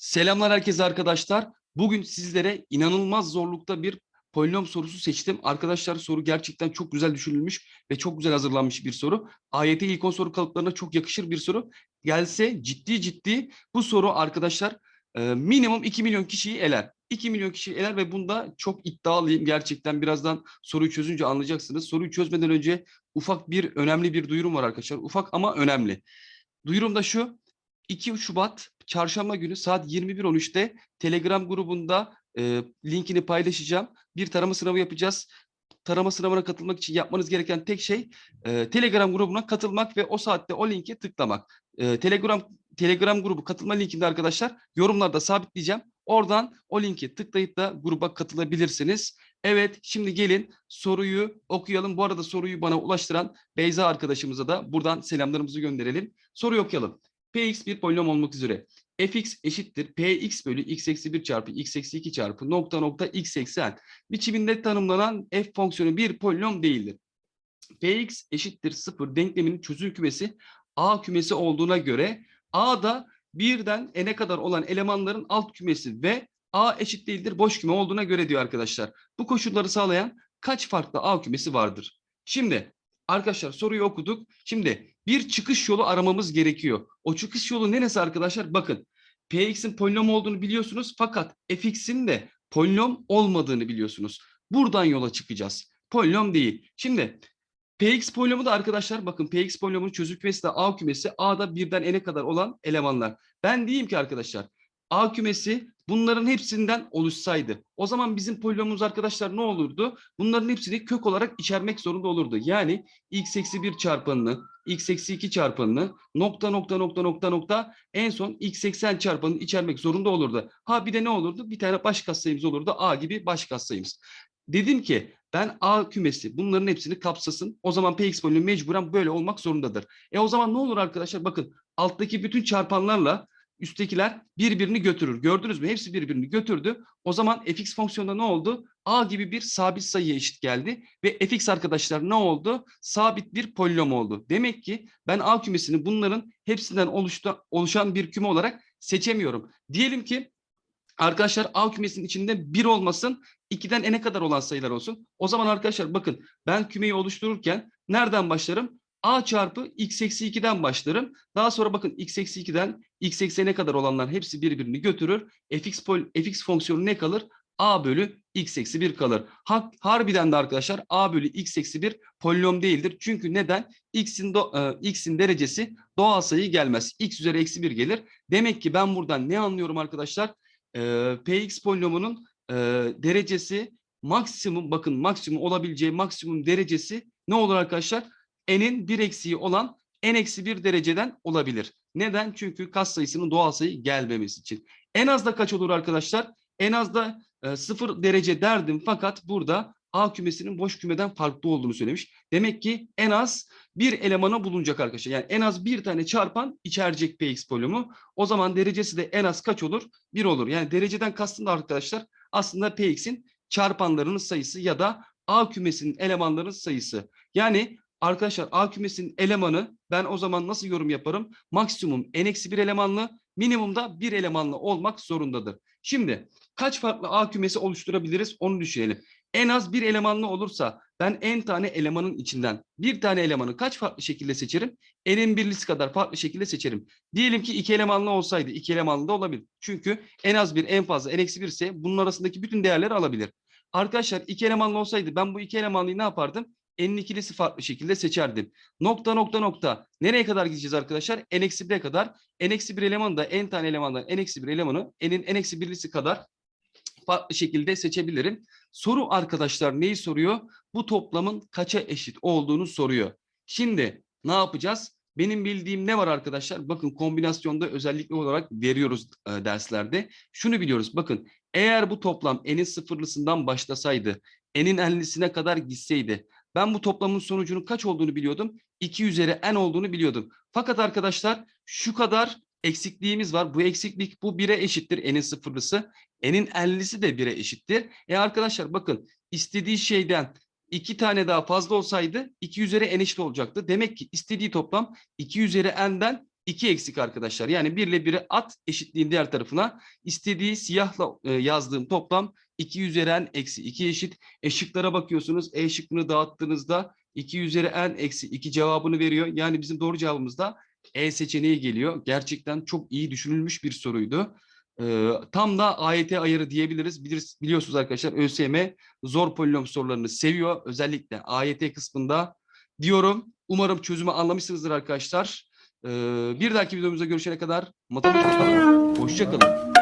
Selamlar herkese arkadaşlar. Bugün sizlere inanılmaz zorlukta bir polinom sorusu seçtim. Arkadaşlar soru gerçekten çok güzel düşünülmüş ve çok güzel hazırlanmış bir soru. AYT ilk 10 soru kalıplarına çok yakışır bir soru. Gelse ciddi ciddi bu soru arkadaşlar e, minimum 2 milyon kişiyi eler. 2 milyon kişiyi eler ve bunda çok iddialıyım. Gerçekten birazdan soruyu çözünce anlayacaksınız. Soruyu çözmeden önce ufak bir önemli bir duyurum var arkadaşlar. Ufak ama önemli. Duyurum da şu. 2 Şubat çarşamba günü saat 21.13'te Telegram grubunda e, linkini paylaşacağım. Bir tarama sınavı yapacağız. Tarama sınavına katılmak için yapmanız gereken tek şey e, Telegram grubuna katılmak ve o saatte o linke tıklamak. E, Telegram Telegram grubu katılma linkinde arkadaşlar yorumlarda sabitleyeceğim. Oradan o linki tıklayıp da gruba katılabilirsiniz. Evet şimdi gelin soruyu okuyalım. Bu arada soruyu bana ulaştıran Beyza arkadaşımıza da buradan selamlarımızı gönderelim. Soruyu okuyalım. Px bir polinom olmak üzere fx eşittir px bölü x eksi 1 çarpı x eksi 2 çarpı nokta nokta x eksi n biçiminde tanımlanan f fonksiyonu bir polinom değildir. px eşittir 0 denkleminin çözüm kümesi a kümesi olduğuna göre a'da birden n'e kadar olan elemanların alt kümesi ve a eşit değildir boş küme olduğuna göre diyor arkadaşlar. Bu koşulları sağlayan kaç farklı a kümesi vardır? Şimdi arkadaşlar soruyu okuduk. Şimdi bir çıkış yolu aramamız gerekiyor. O çıkış yolu neresi arkadaşlar? Bakın Px'in polinom olduğunu biliyorsunuz fakat Fx'in de polinom olmadığını biliyorsunuz. Buradan yola çıkacağız. Polinom değil. Şimdi Px polinomu da arkadaşlar bakın Px polinomunun çözüm kümesi de A kümesi. A'da birden n'e kadar olan elemanlar. Ben diyeyim ki arkadaşlar A kümesi bunların hepsinden oluşsaydı o zaman bizim polinomumuz arkadaşlar ne olurdu? Bunların hepsini kök olarak içermek zorunda olurdu. Yani x eksi 1 çarpanını, x eksi 2 çarpanını, nokta nokta nokta nokta nokta en son x eksen çarpanını içermek zorunda olurdu. Ha bir de ne olurdu? Bir tane baş katsayımız olurdu. A gibi baş katsayımız. Dedim ki ben A kümesi bunların hepsini kapsasın. O zaman Px polinomu mecburen böyle olmak zorundadır. E o zaman ne olur arkadaşlar? Bakın alttaki bütün çarpanlarla üsttekiler birbirini götürür. Gördünüz mü? Hepsi birbirini götürdü. O zaman fx fonksiyonunda ne oldu? a gibi bir sabit sayıya eşit geldi ve fx arkadaşlar ne oldu? Sabit bir polinom oldu. Demek ki ben a kümesini bunların hepsinden oluştu, oluşan bir küme olarak seçemiyorum. Diyelim ki arkadaşlar a kümesinin içinde 1 olmasın, 2'den n'e kadar olan sayılar olsun. O zaman arkadaşlar bakın ben kümeyi oluştururken nereden başlarım? A çarpı x eksi 2'den başlarım. Daha sonra bakın x eksi 2'den x eksi n'e kadar olanlar hepsi birbirini götürür. fx, pol, fx fonksiyonu ne kalır? a bölü x eksi 1 kalır. Ha, harbiden de arkadaşlar a bölü x eksi 1 polinom değildir. Çünkü neden? x'in e, x'in derecesi doğal sayı gelmez. x üzeri eksi 1 gelir. Demek ki ben buradan ne anlıyorum arkadaşlar? E, px polinomunun e, derecesi maksimum bakın maksimum olabileceği maksimum derecesi ne olur arkadaşlar? N'in bir eksiği olan n eksi bir dereceden olabilir. Neden? Çünkü kas sayısının doğal sayı gelmemesi için. En az da kaç olur arkadaşlar? En az da e, sıfır derece derdim fakat burada A kümesinin boş kümeden farklı olduğunu söylemiş. Demek ki en az bir elemana bulunacak arkadaşlar. Yani en az bir tane çarpan içerecek Px polinomu. O zaman derecesi de en az kaç olur? 1 olur. Yani dereceden kastım da arkadaşlar aslında Px'in çarpanlarının sayısı ya da A kümesinin elemanlarının sayısı. Yani Arkadaşlar A kümesinin elemanı ben o zaman nasıl yorum yaparım? Maksimum n-1 elemanlı, minimumda bir elemanlı olmak zorundadır. Şimdi kaç farklı A kümesi oluşturabiliriz onu düşünelim. En az bir elemanlı olursa ben n tane elemanın içinden bir tane elemanı kaç farklı şekilde seçerim? n'in birlisi kadar farklı şekilde seçerim. Diyelim ki iki elemanlı olsaydı iki elemanlı da olabilir. Çünkü en az bir en fazla n-1 ise bunun arasındaki bütün değerleri alabilir. Arkadaşlar iki elemanlı olsaydı ben bu iki elemanlıyı ne yapardım? N'in ikilisi farklı şekilde seçerdim. Nokta nokta nokta. Nereye kadar gideceğiz arkadaşlar? n-1'e kadar. n-1 elemanı da n tane elemandan n-1 elemanı n'in n-1'lisi kadar farklı şekilde seçebilirim. Soru arkadaşlar neyi soruyor? Bu toplamın kaça eşit olduğunu soruyor. Şimdi ne yapacağız? Benim bildiğim ne var arkadaşlar? Bakın kombinasyonda özellikle olarak veriyoruz e, derslerde. Şunu biliyoruz. Bakın eğer bu toplam n'in sıfırlısından başlasaydı, n'in enlisine kadar gitseydi ben bu toplamın sonucunun kaç olduğunu biliyordum. 2 üzeri n olduğunu biliyordum. Fakat arkadaşlar şu kadar eksikliğimiz var. Bu eksiklik bu 1'e eşittir n'in sıfırlısı. N'in 50'si de 1'e eşittir. E arkadaşlar bakın istediği şeyden 2 tane daha fazla olsaydı 2 üzeri n eşit olacaktı. Demek ki istediği toplam 2 üzeri n'den 2 eksik arkadaşlar. Yani 1 ile 1'i at eşitliğin diğer tarafına. İstediği siyahla e, yazdığım toplam 2 üzeri n eksi 2 eşit. E şıklara bakıyorsunuz. E şıkkını dağıttığınızda 2 üzeri n eksi 2 cevabını veriyor. Yani bizim doğru cevabımız da E seçeneği geliyor. Gerçekten çok iyi düşünülmüş bir soruydu. Ee, tam da AYT ayarı diyebiliriz. Bilir, biliyorsunuz arkadaşlar ÖSYM zor polinom sorularını seviyor. Özellikle AYT kısmında diyorum. Umarım çözümü anlamışsınızdır arkadaşlar. Ee, bir dahaki videomuzda görüşene kadar matematik kalın. Hoşça kalın.